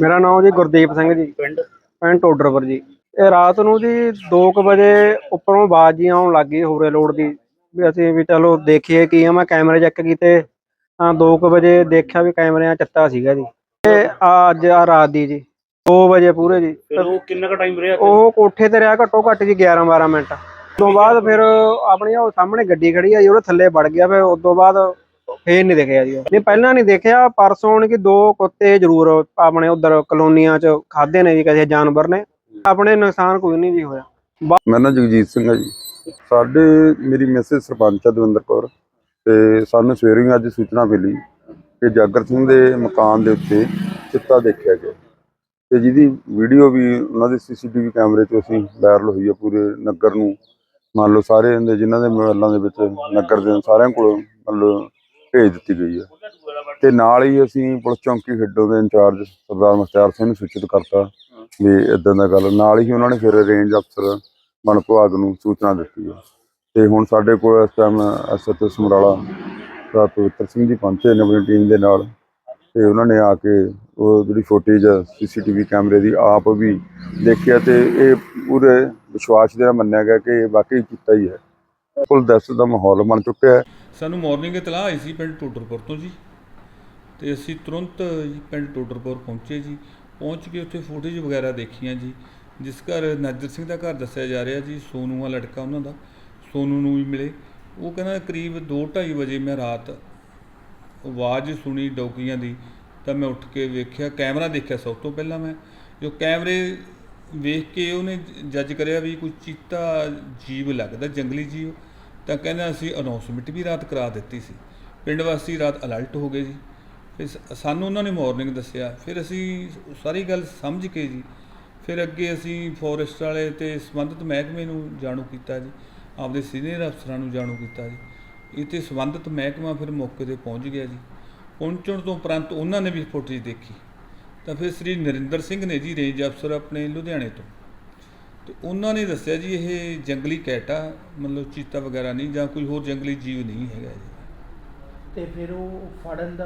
ਮੇਰਾ ਨਾਮ ਜੀ ਗੁਰਦੀਪ ਸਿੰਘ ਜੀ। ਪਿੰਡ? ਪਿੰਡ ਟੋਡਰਪੁਰ ਜੀ। ਇਹ ਰਾਤ ਨੂੰ ਜੀ 2:00 ਵਜੇ ਉੱਪਰੋਂ ਆਵਾਜ਼ ਜੀ ਆਉਣ ਲੱਗੀ ਹੋਰੇ ਲੋਡ ਦੀ ਵੀ ਅਸੀਂ ਵੀ ਚਲੋ ਦੇਖੀਏ ਕੀ ਆ। ਮੈਂ ਕੈਮਰੇ ਚੈੱਕ ਕੀਤੇ ਤਾਂ 2:00 ਵਜੇ ਦੇਖਿਆ ਵੀ ਕੈਮਰਿਆਂ 'ਚ ਚਿੱਟਾ ਸੀਗਾ ਜੀ। ਤੇ ਆ ਅੱਜ ਆ ਰਾਤ ਦੀ ਜੀ 2 ਵਜੇ ਪੂਰੇ ਜੀ। ਫਿਰ ਉਹ ਕਿੰਨਾ ਕੁ ਟਾਈਮ ਰਿਹਾ ਉਹ ਕੋਠੇ ਤੇ ਰਿਹਾ ਘੱਟੋ ਘੱਟ ਜੀ 11 12 ਮਿੰਟ। ਤੋਂ ਬਾਅਦ ਫਿਰ ਆਪਣੀ ਉਹ ਸਾਹਮਣੇ ਗੱਡੀ ਖੜੀ ਆ ਜੀ ਉਹਦੇ ਥੱਲੇ ਵੜ ਗਿਆ ਫਿਰ ਉਸ ਤੋਂ ਬਾਅਦ ਫੇਰ ਨਹੀਂ ਦੇਖਿਆ ਜੀ ਨਹੀਂ, ਪਹਿਲਾਂ ਨਹੀਂ ਦੇਖਿਆ, ਪਰਸੋਂ ਹੁਣ ਕਿ ਦੋ ਕੁੱਤੇ ਜ਼ਰੂਰ ਆਪਣੇ ਉਧਰ ਕਲੋਨੀਆਂ 'ਚ ਖਾਦੇ ਨੇ ਜੀ ਕਿਸੇ ਜਾਨਵਰ ਨੇ। ਆਪਣੇ ਨੁਕਸਾਨ ਕੋਈ ਨਹੀਂ ਜੀ ਹੋਇਆ। ਮੇਰਾ ਨਾਮ ਜਗਜੀਤ ਸਿੰਘ ਹੈ ਜੀ। ਸਾਡੇ, ਮੇਰੀ ਮੈਸੇਜ ਸਰਪੰਚ ਆ ਦਵਿੰਦਰ ਕੌਰ, ਤੇ ਸਾਨੂੰ ਸਵੇਰੇ ਅੱਜ ਸੂਚਨਾ ਮਿਲੀ ਕਿ ਜਾਗਰ ਸਿੰਘ ਦੇ ਮਕਾਨ ਦੇ ਉੱਤੇ ਚਿੱਤਾ ਦੇਖਿਆ ਗਿਆ। ਤੇ ਜਿਹਦੀ ਵੀਡੀਓ ਵੀ ਉਹਨਾਂ ਦੇ ਸੀਸੀਟੀਵੀ ਕੈਮਰੇ 'ਚ ਅਸੀਂ ਵਾਇਰਲ ਹੋਈ ਹੈ ਪੂਰੇ ਨਗਰ ਨੂੰ। ਮੰਨ ਲਓ ਸਾਰੇ ਜਿਨ੍ਹਾਂ ਦੇ ਮੋਬਾਈਲਾਂ ਦੇ ਵਿੱਚ ਨਗਰ ਦੇ ਸਾਰਿਆਂ ਕੋਲ, ਮੰਨ ਲਓ ਭੇਜ ਦਿੱਤੀ ਗਈ ਹੈ। ਤੇ ਨਾਲ ਹੀ ਅਸੀਂ ਪੁਲਿਸ ਚੌਂਕੀ ਖੇਡੋ ਦੇ ਇੰਚਾਰਜ ਸਰਦਾਰ ਮੁਖਤਿਆਰ ਸਿੰਘ ਨੂੰ ਸੂਚਿਤ ਕਰਤਾ ਵੀ ਇਦਾਂ ਦਾ ਗੱਲ। ਨਾਲ ਹੀ ਉਹਨਾਂ ਨੇ ਫਿਰ ਰੇਂਜ ਅਫਸਰ ਵਣ ਵਿਭਾਗ ਨੂੰ ਸੂਚਨਾ ਦਿੱਤੀ ਹੈ। ਤੇ ਹੁਣ ਸਾਡੇ ਕੋਲ ਇਸ ਟਾਈਮ ਐਸਐਚਓ ਸਮਰਾਲਾ ਦਾ ਪਵਿੱਤਰ ਸਿੰਘ ਜੀ ਪਹੁੰਚੇ ਨੇ ਆਪਣੀ ਟੀਮ ਦੇ ਨਾਲ। ਤੇ ਉਹਨਾਂ ਨੇ ਆ ਕੇ ਉਹ ਜਿਹੜੀ ਫੁਟੇਜ ਸੀਸੀਟੀਵੀ ਕੈਮਰੇ ਦੀ ਆਪ ਵੀ ਦੇਖਿਆ ਤੇ ਇਹ ਪੂਰੇ ਵਿਸ਼ਵਾਸ ਦੇ ਨਾਲ ਮੰਨਿਆ ਗਿਆ ਕਿ ਇਹ ਵਾਕਈ ਕੀਤਾ ਹੀ ਹੈ। ਕੁੱਲ ਦਹਿਸ਼ਤ ਦਾ ਮਾਹੌਲ ਬਣ ਚੁੱਕਿਆ ਹੈ। ਸਾਨੂੰ ਮਾਰਨਿੰਗ ਇਤਲਾਹ ਆਈ ਸੀ ਪਿੰਡ ਟੋਡਰਪੁਰ ਤੋਂ ਜੀ। ਤੇ ਅਸੀਂ ਤੁਰੰਤ ਜੀ ਪਿੰਡ ਟੋਡਰਪੁਰ ਪਹੁੰਚੇ ਜੀ। ਪਹੁੰਚ ਕੇ ਉੱਥੇ ਫੁਟੇਜ ਵਗੈਰਾ ਦੇਖੀਆਂ ਜੀ। ਜਿਸ ਘਰ ਨਾਜਰ ਸਿੰਘ ਦਾ ਘਰ ਦੱਸਿਆ ਜਾ ਰਿਹਾ ਜੀ, ਸੋਨੂ ਆ ਲੜਕਾ ਉਹਨਾਂ ਦਾ। ਸੋਨੂ ਨੂੰ ਵੀ ਮਿਲੇ। ਉਹ ਕਹਿੰਦਾ ਕਰੀਬ 2:30 ਵਜੇ ਮੈਂ ਰਾਤ ਆਵਾਜ਼ ਸੁਣੀ ਡੌਕੀਆਂ ਦੀ, ਤਾਂ ਮੈਂ ਉੱਠ ਕੇ ਵੇਖਿਆ, ਕੈਮਰਾ ਦੇਖਿਆ ਸਭ ਤੋਂ ਪਹਿਲਾਂ ਮੈਂ। ਜੋ ਕੈਮਰੇ ਵੇਖ ਕੇ ਉਹਨੇ ਜੱਜ ਕਰਿਆ ਵੀ ਕੋਈ ਚੀਤਾ ਜੀਵ ਲੱਗਦਾ, ਜੰਗਲੀ ਜੀਵ। ਤਾਂ ਕਹਿੰਦਾ ਅਸੀਂ ਅਨਾਉਂਸਮੈਂਟ ਵੀ ਰਾਤ ਕਰਾ ਦਿੱਤੀ ਸੀ। ਪਿੰਡ ਵਾਸੀ ਰਾਤ ਅਲਰਟ ਹੋ ਗਏ ਜੀ। ਫਿਰ ਸਾਨੂੰ ਉਹਨਾਂ ਨੇ ਮਾਰਨਿੰਗ ਦੱਸਿਆ। ਫਿਰ ਅਸੀਂ ਸਾਰੀ ਗੱਲ ਸਮਝ ਕੇ ਜੀ। ਫਿਰ ਅੱਗੇ ਅਸੀਂ ਫੋਰੈਸਟ ਵਾਲੇ ਤੇ ਸੰਬੰਧਿਤ ਮਹਿਕਮੇ ਨੂੰ ਜਾਣੂ ਕੀਤਾ ਜੀ। ਆਪਦੇ ਸੀਨੀਅਰ ਅਫਸਰਾਂ ਨੂੰ ਜਾਣੂ ਕੀਤਾ ਜੀ। ਇਹ ਸੰਬੰਧਿਤ ਮਹਿਕਮਾ ਫਿਰ ਮੌਕੇ ਤੇ ਪਹੁੰਚ ਗਿਆ ਜੀ। ਪਹੁੰਚਣ ਤੋਂ ਉਪਰੰਤ ਉਹਨਾਂ ਨੇ ਵੀ ਫੁਟੇਜ ਦੇਖੀ। ਤਾਂ ਫਿਰ ਸ੍ਰੀ ਨਰਿੰਦਰ ਸਿੰਘ ਨੇ ਜੀ ਰੇਂਜ ਅਫਸਰ ਆਪਣੇ ਲੁਧਿਆਣੇ ਤੋਂ। ਤੇ ਉਹਨਾਂ ਨੇ ਦੱਸਿਆ ਜੀ ਇਹ ਜੰਗਲੀ ਕੈਟ ਆ, ਮਤਲਬ ਚੀਤਾ ਵਗੈਰਾ ਨਹੀਂ ਜਾਂ ਕੋਈ ਹੋਰ ਜੰਗਲੀ ਜੀਵ ਨਹੀਂ ਹੈਗਾ ਜੀ। ਤੇ ਫਿਰ ਉਹ ਫੜਨ ਦਾ